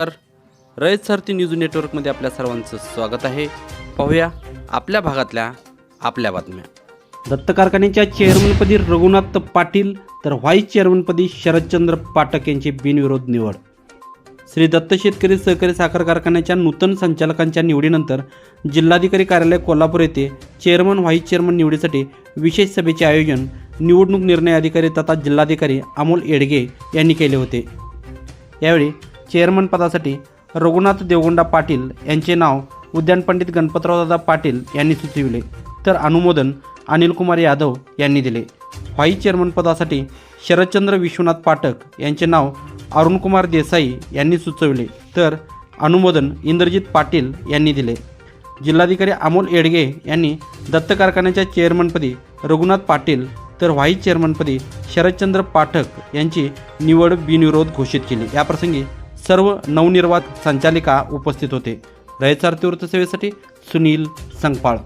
तर रयत सारथी न्यूज नेटवर्कमध्ये आपल्या सर्वांचं स्वागत आहे. पाहूया आपल्या भागातल्या आपल्या बातम्या. दत्त कारखान्याच्या चेअरमनपदी रघुनाथ पाटील तर व्हाईस चेअरमनपदी शरदचंद्र पाठक यांची बिनविरोध निवड. श्री दत्त शेतकरी सहकारी साखर कारखान्याच्या नूतन संचालकांच्या निवडीनंतर जिल्हाधिकारी कार्यालय कोल्हापूर येथे चेअरमन व्हाईस चेअरमन निवडीसाठी विशेष सभेचे आयोजन निवडणूक निर्णय अधिकारी तथा जिल्हाधिकारी अमोल येडगे यांनी केले होते. यावेळी चेअरमन पदासाठी रघुनाथ देवगोंडा पाटील यांचे नाव उद्यान पंडित गणपतरावदादा पाटील यांनी सुचविले. तर अनुमोदन अनिलकुमार यादव यांनी दिले. व्हाईस चेअरमन पदासाठी शरदचंद्र विश्वनाथ पाठक यांचे नाव अरुणकुमार देसाई यांनी सुचविले. तर अनुमोदन इंद्रजित पाटील यांनी दिले. जिल्हाधिकारी अमोल येडगे यांनी दत्त कारखान्याच्या चेअरमनपदी रघुनाथ पाटील तर व्हाईस चेअरमनपदी शरदचंद्र पाठक यांची निवड बिनविरोध घोषित केली. याप्रसंगी सर्व नवनिर्वात संचालिका उपस्थित होते. रयचार तीव्रत सुनील संगपाळ.